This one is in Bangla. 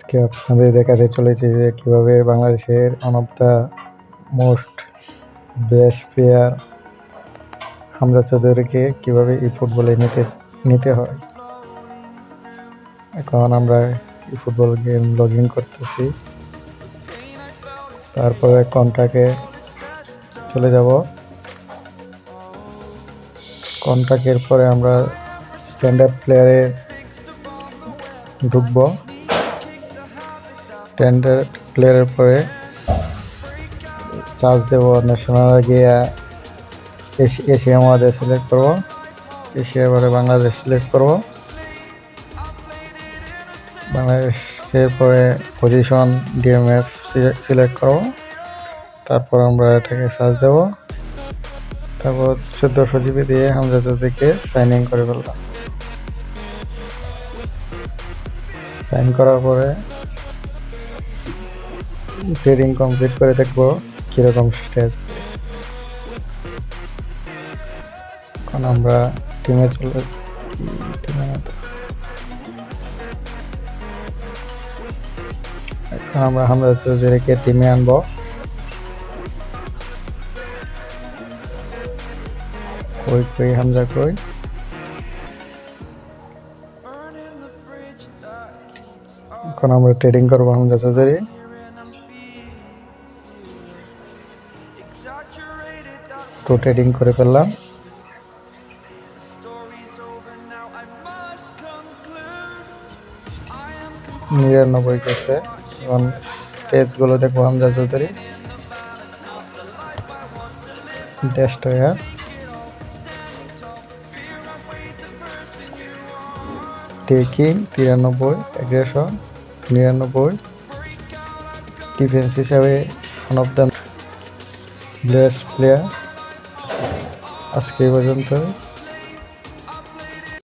আজকে আপনাদের দেখাতে চলেছে যে কীভাবে বাংলাদেশের one of the most best player Hamza চৌধুরীকে কীভাবে এই ফুটবলে নিতে নিতে হয়। এখন আমরা এই ফুটবল গেম লগ ইন করতেছি। তারপরে কন্টাকে চলে যাব। কন্টাক্টের পরে আমরা স্ট্যান্ডার্ড প্লেয়ারে ঢুকবো। স্ট্যান্ডার্ড প্লেয়ারের পরে চার্জ দেব ন্যাশনাল গিয়ে এশি- এশিয়া মহাদেশ সিলেক্ট করব। এশিয়া পরে বাংলাদেশ সিলেক্ট করব। বাংলাদেশের পরে পজিশন ডিএমএফ সিলেক্ট করব। তারপর আমরা এটাকে সার্চ দেব। তারপর চোদ্দোশো জিবি দিয়ে হামজা চৌধুরীকে সাইন ইন করে ফেললাম। সাইন করার পরে ট্রেডিং কমপ্লিট করে দেখব কীরকম স্টেজ এখন আমরা টিমে চলে এখন আমরা হামজা চৌধুরীকে টিমে আনব। কই কই, হামজা কই? এখন আমরা ট্রেডিং করব হামজা চৌধুরী। তো ট্রেডিং করে ফেললাম। নিরানব্বই গেছে এখন স্টেজগুলো দেখব হামজা চৌধুরী। ডেস্টয়ার টেকিং তিরানব্বই অ্যাগ্রেশন নিরানব্বই। ডিফেন্স হিসাবে one of the best player. আজকে এই পর্যন্ত